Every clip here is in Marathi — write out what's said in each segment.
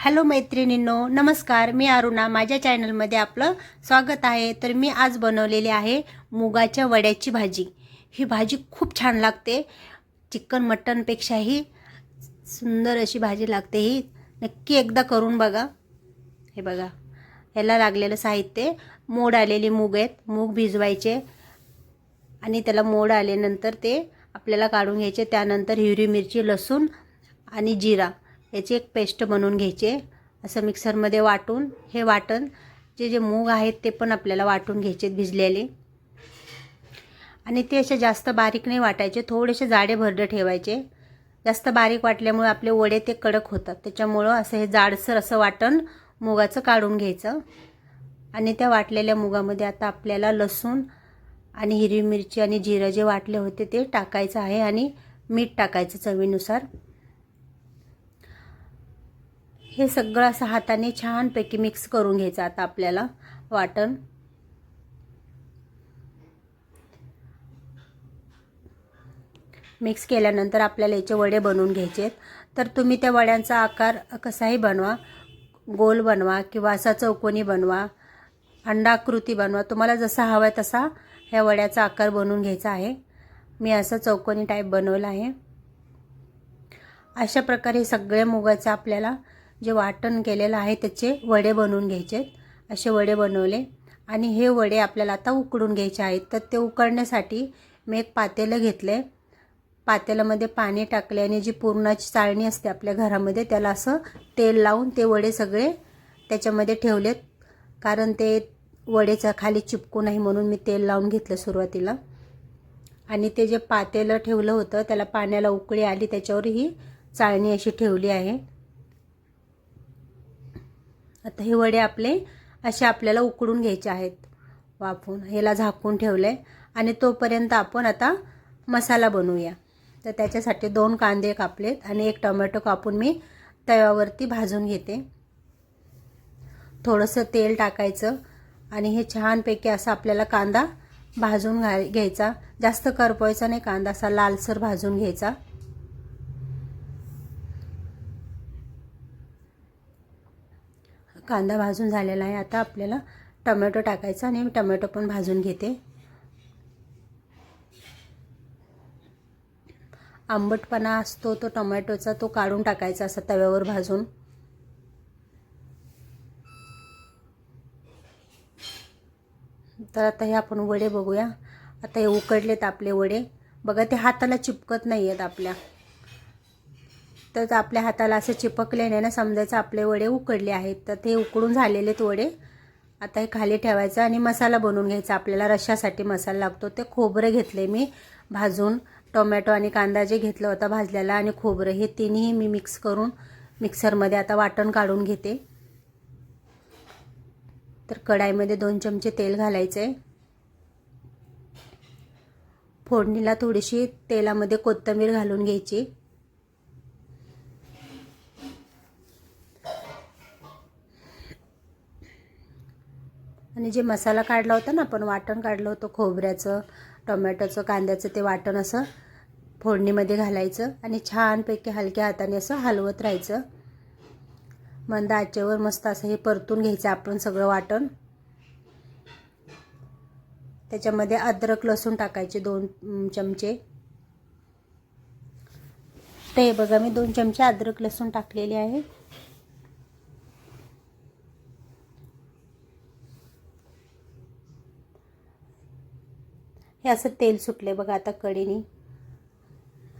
हॅलो मैत्रिणींनो नमस्कार. मी अरुणा. माझ्या चॅनलमध्ये आपलं स्वागत आहे. तर मी आज बनवलेली आहे मुगाच्या वड्याची भाजी. ही भाजी खूप छान लागते. चिकन मटनपेक्षाही सुंदर अशी भाजी लागते ही. नक्की एकदा करून बघा. हे बघा. ह्याला लागलेलं साहित्य. मोड आलेली मूग आहेत. मूग भिजवायचे. आणि त्याला मोड आल्यानंतर ते आपल्याला काढून घ्यायचे. त्यानंतर हिरवी मिरची लसूण आणि जिरा. याची एक पेस्ट बनवून घ्यायची असं मिक्सरमध्ये वाटून हे वाटण जे जे मूग आहेत ते पण आपल्याला वाटून घ्यायचे भिजलेले. आणि ते असे जास्त बारीक नाही वाटायचे थोडेसे जाडे भरडे ठेवायचे. जास्त बारीक वाटल्यामुळे आपले वडे ते कडक होतात. त्याच्यामुळं असं हे जाडसर असं वाटण मुगाचं काढून घ्यायचं. आणि त्या वाटलेल्या मुगामध्ये आता आपल्याला लसूण आणि हिरवी मिरची आणि जिरं जे वाटले होते ते टाकायचं आहे आणि मीठ टाकायचं चवीनुसार. हे सगळं असं हाताने छानपैकी मिक्स करून घ्यायचं. आता आपल्याला वाटण. मिक्स केल्यानंतर आपल्याला याचे वडे बनवून घ्यायचे आहेत. तर तुम्ही त्या वड्यांचा आकार कसाही बनवा. गोल बनवा किंवा असा चौकोनी बनवा. अंडाकृती बनवा. तुम्हाला जसा हवा आहे तसा ह्या वड्याचा आकार बनवून घ्यायचा आहे. मी असं चौकोनी टाईप बनवलं आहे. अशा प्रकारे सगळ्या मुगाचं आपल्याला जे वाटण केलेलं आहे त्याचे वडे बनवून घ्यायचे. असे वडे बनवले. आणि हे वडे आपल्याला आता उकडून घ्यायचे आहेत. तर ते उकडण्यासाठी मी एक पातेलं घेतले. पातेल्यामध्ये पाणी टाकले आणि जी पूर्णाची चाळणी असते आपल्या घरामध्ये त्याला असं तेल लावून ते वडे सगळे त्याच्यामध्ये ठेवलेत. कारण ते वडेचा खाली चिपकू नाही म्हणून मी तेल लावून घेतलं सुरुवातीला. आणि ते जे पातेलं ठेवलं होतं त्याला पाण्याला उकळी आली त्याच्यावर ही चाळणी अशी ठेवली आहे. आता हे वडे आपले असे आपल्याला उकडून घ्यायचे आहेत. वाफून ह्याला झाकून ठेवले आणि तोपर्यंत आपण आता मसाला बनवूया. तर त्याच्यासाठी दोन कांदे कापलेत आणि एक टोमॅटो कापून मी तव्यावरती भाजून घेते. थोडंसं तेल टाकायचं आणि हे छानपैकी असं आपल्याला कांदा भाजून घा घ्यायचा. जास्त करपवायचा नाही कांदा असा लालसर भाजून घ्यायचा. कांदा भाजून झालेला आहे. आता आपल्याला टमॅटो टाकायचा आणि मी टमॅटो पण भाजून घेते. आंबटपणा असतो तो टोमॅटोचा तो काढून टाकायचा असा तव्यावर भाजून. तर आता हे आपण वडे बघूया. आता हे उकडलेत आपले वडे. बघा ते हाताला चिपकत नाही आहेत आपल्या. तर आपल्या हाताला असे चिपकल्याने ना समजायचं आपले वडे उकडले आहेत. तर ते उकडून झालेलेत वडे. आता हे खाली ठेवायचं आणि मसाला बनवून घ्यायचा. आपल्याला रश्यासाठी मसाला लागतो. ते खोबरं घेतले मी भाजून. टोमॅटो आणि कांदा जे घेतलं होता भाजलेला आणि खोबरं हे तिन्ही मी मिक्स करून मिक्सरमध्ये आता वाटण काढून घेते. तर कढाईमध्ये दोन चमचे तेल घालायचे. फोडणीला थोडीशी तेलामध्ये कोथिंबीर घालून घ्यायची. आणि जे मसाला काढला होता ना आपण वाटण काढलं होतं खोबऱ्याचं टोमॅटोचं कांद्याचं ते वाटण असं फोडणीमध्ये घालायचं आणि छानपैकी हलक्या हाताने असं हलवत राहायचं. मंद आचेवर मस्त असं हे परतून घ्यायचं आपण सगळं वाटण. त्याच्यामध्ये अद्रक लसूण टाकायचे दोन चमचे. ते बघा मी दोन चमचे अद्रक लसूण टाकलेले आहे हे असं तेल सुटले बघा आता कढीने.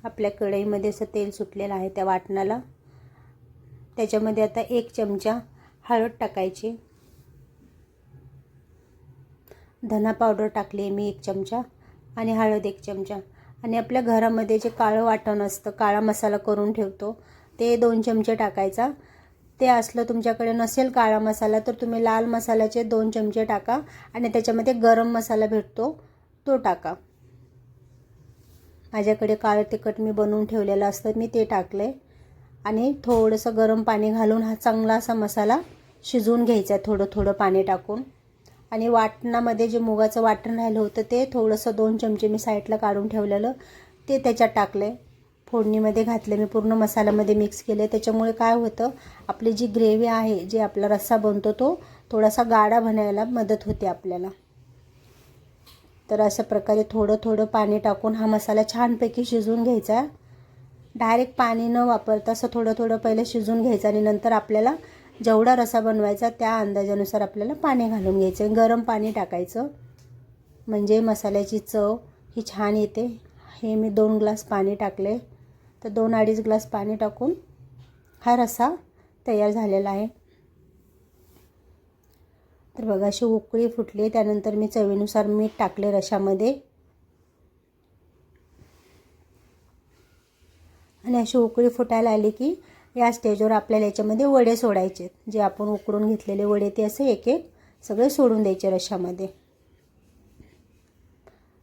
आपल्या कढईमध्ये असं तेल सुटलेलं आहे त्या वाटणाला. त्याच्यामध्ये आता एक चमचा हळद टाकायची. धना पावडर टाकली आहे मी एक चमचा आणि हळद एक चमचा. आणि आपल्या घरामध्ये जे काळं वाटण असतं काळा मसाला करून ठेवतो ते दोन चमचे टाकायचा. ते असलं तुमच्याकडे नसेल काळा मसाला तर तुम्ही लाल मसाल्याचे दोन चमचे टाका आणि त्याच्यामध्ये गरम मसाला भेटतो. तो टाका. माझ्याकडे काळं तिखट मी बनवून ठेवलेलं असतं मी ते टाकलं आहे आणि थोडंसं गरम पाणी घालून हा चांगला असा मसाला शिजवून घ्यायचा आहे थोडं थोडं पाणी टाकून. आणि वाटणामध्ये जे मुगाचं वाटण राहिलं होतं ते थोडंसं दोन चमचे मी साईडला काढून ठेवलेलं ते त्याच्यात टाकले फोडणीमध्ये घातले मी पूर्ण मसाल्यामध्ये मिक्स केले त्याच्यामुळे काय होतं आपली जी ग्रेव्ही आहे जे आपला रस्सा बनतो तो थोडासा गाढा बनायला मदत होते आपल्याला. तर अशा प्रकारे थोडं थोडं पाणी टाकून हा मसाला छानपैकी शिजवून घ्यायचा. डायरेक्ट पाणी न वापरता असं थोडं थोडं पहिले शिजून घ्यायचं आणि नंतर आपल्याला जेवढा रसा बनवायचा त्या अंदाजानुसार आपल्याला पाणी घालून घ्यायचं. गरम पाणी टाकायचं. म्हणजे मसाल्याची चव ही छान येते. हे मी दोन ग्लास पाणी टाकले. तर दोन अडीच ग्लास पाणी टाकून हा रसा तयार झालेला आहे. तर बघा अशी उकळी फुटली त्यानंतर मी चवीनुसार मीठ टाकले रशामध्ये. आणि अशी उकळी फुटायला आली की या स्टेजवर आपल्याला याच्यामध्ये वडे सोडायचे जे आपण उकडून घेतलेले वडे ते असे एक एक सगळे सोडून द्यायचे रशामध्ये.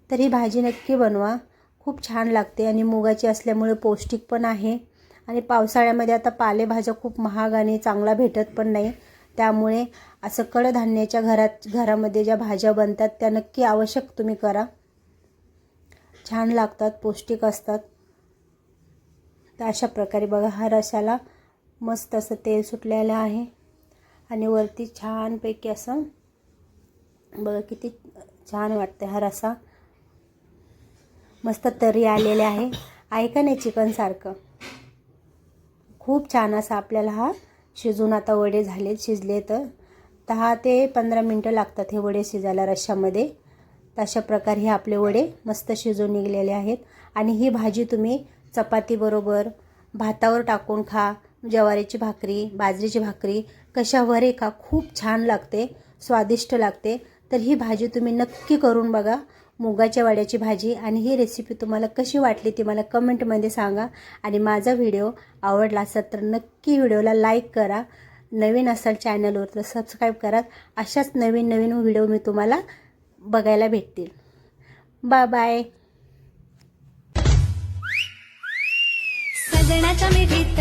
तर ही भाजी नक्की बनवा. खूप छान लागते आणि मुगाची असल्यामुळे पौष्टिक पण आहे. आणि पावसाळ्यामध्ये आता पालेभाज्या खूप महाग आणि चांगला भेटत पण नाही. त्यामुळे असं कडधान्याच्या घरात घरामध्ये ज्या भाज्या बनतात त्या नक्की आवश्यक तुम्ही करा. छान लागतात पौष्टिक असतात. तर अशा प्रकारे बघा हा रसाला मस्त असं तेल सुटलेलं आहे. आणि वरती छानपैकी असं बघा किती छान वाटतं हा रसा. मस्त तरी आलेले आहे. आहे का नाही चिकनसारखं खूप छान असा आपल्याला हा शिजून आता वडे झाले शिजले तर. दहा ते पंधरा मिनटं लागतात हे वडे शिजायला रश्श्यामध्ये. तशा प्रकारे हे आपले वडे मस्त शिजून निघलेले आहेत. आणि ही भाजी तुम्ही चपातीबरोबर भातावर टाकून खा. ज्वारीची भाकरी बाजरीची भाकरी कशावरही खा. खूप छान लागते स्वादिष्ट लागते. तर ही भाजी तुम्ही नक्की करून बघा मुगाच्या वाड्याची भाजी. आणि ही रेसिपी तुम्हाला कशी वाटली ती मला कमेंटमध्ये सांगा. आणि माझा व्हिडिओ आवडला असेल तर नक्की व्हिडिओला लाईक करा. नवीन असाल चॅनलवर तर सबस्क्राईब करा. अशाच नवीन नवीन व्हिडिओ मी तुम्हाला बघायला भेटतील. Bye bye सजनाच्या मिठीत